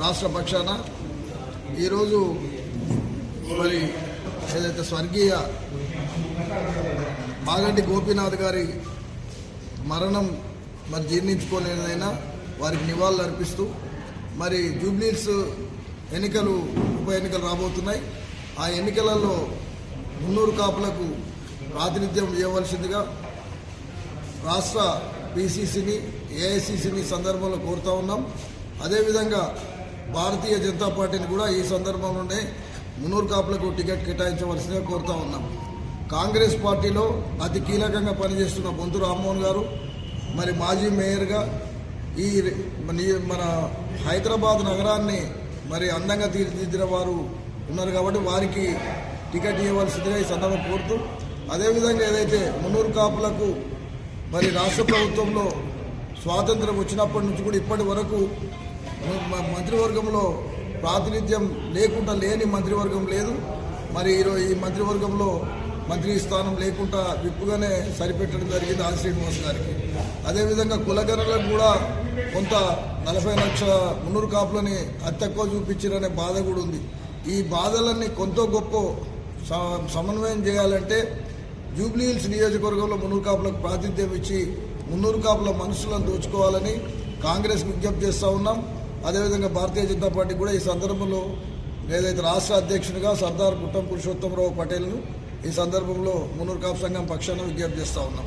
రాష్ట్ర పక్షాన ఈరోజు మరి ఏదైతే స్వర్గీయ మాగంటి గోపీనాథ్ గారి మరణం మరి జీర్ణించుకోలేదైనా వారికి నివాళులు అర్పిస్తూ మరి జూబ్లీస్ ఎన్నికలు ఉప ఎన్నికలు రాబోతున్నాయి. ఆ ఎన్నికలలో మున్నూరు కాపులకు ప్రాతినిధ్యం ఇవ్వవలసిందిగా రాష్ట్ర పిసిసిని ఏఐసిసిని సందర్భంలో కోరుతా ఉన్నాం. అదేవిధంగా భారతీయ జనతా పార్టీని కూడా ఈ సందర్భంలోనే మునూరు కాపులకు టికెట్ కేటాయించవలసిందిగా కోరుతా ఉన్నాం. కాంగ్రెస్ పార్టీలో అతి కీలకంగా పనిచేస్తున్న బొంతు రామ్మోహన్ గారు మరి మాజీ మేయర్గా ఈ మన- మన హైదరాబాద్ నగరాన్ని మరి అందంగా తీర్చిదిద్దిన వారు ఉన్నారు కాబట్టి వారికి టికెట్ ఇవ్వవలసిందిగా ఈ సందర్భం కోరుతూ అదేవిధంగా ఏదైతే మున్నూరు కాపులకు మరి రాష్ట్ర ప్రభుత్వంలో స్వాతంత్రం వచ్చినప్పటి నుంచి కూడా ఇప్పటి వరకు మంత్రివర్గంలో ప్రాతినిధ్యం లేకుండా లేని మంత్రివర్గం లేదు. మరి ఈరోజు ఈ మంత్రివర్గంలో మంత్రి స్థానం లేకుండా విప్పుగానే సరిపెట్టడం జరిగింది ఆర్ శ్రీనివాస్ గారికి. అదేవిధంగా కులగణలకు కూడా కొంత నలభై లక్షల మున్నూరు కాపులని అత్తక్కువ చూపించారనే బాధ కూడా ఉంది. ఈ బాధలన్నీ కొంత గొప్ప స- సమన్వయం చేయాలంటే జూబ్లీ హిల్స్ నియోజకవర్గంలో మున్నూరు కాపులకు ప్రాతినిధ్యం ఇచ్చి మున్నూరు కాపుల మనుషులను దోచుకోవాలని కాంగ్రెస్ విజ్ఞప్తి చేస్తూ ఉన్నాం. అదేవిధంగా భారతీయ జనతా పార్టీ కూడా ఈ సందర్భంలో ఏదైతే రాష్ట్ర అధ్యక్షునిగా సర్దార్ కుట్టం పురుషోత్తమరావు పటేల్ను ఈ సందర్భంలో మున్నూరు కాపు సంఘం పక్షాన విజ్ఞప్తి చేస్తూ ఉన్నాం.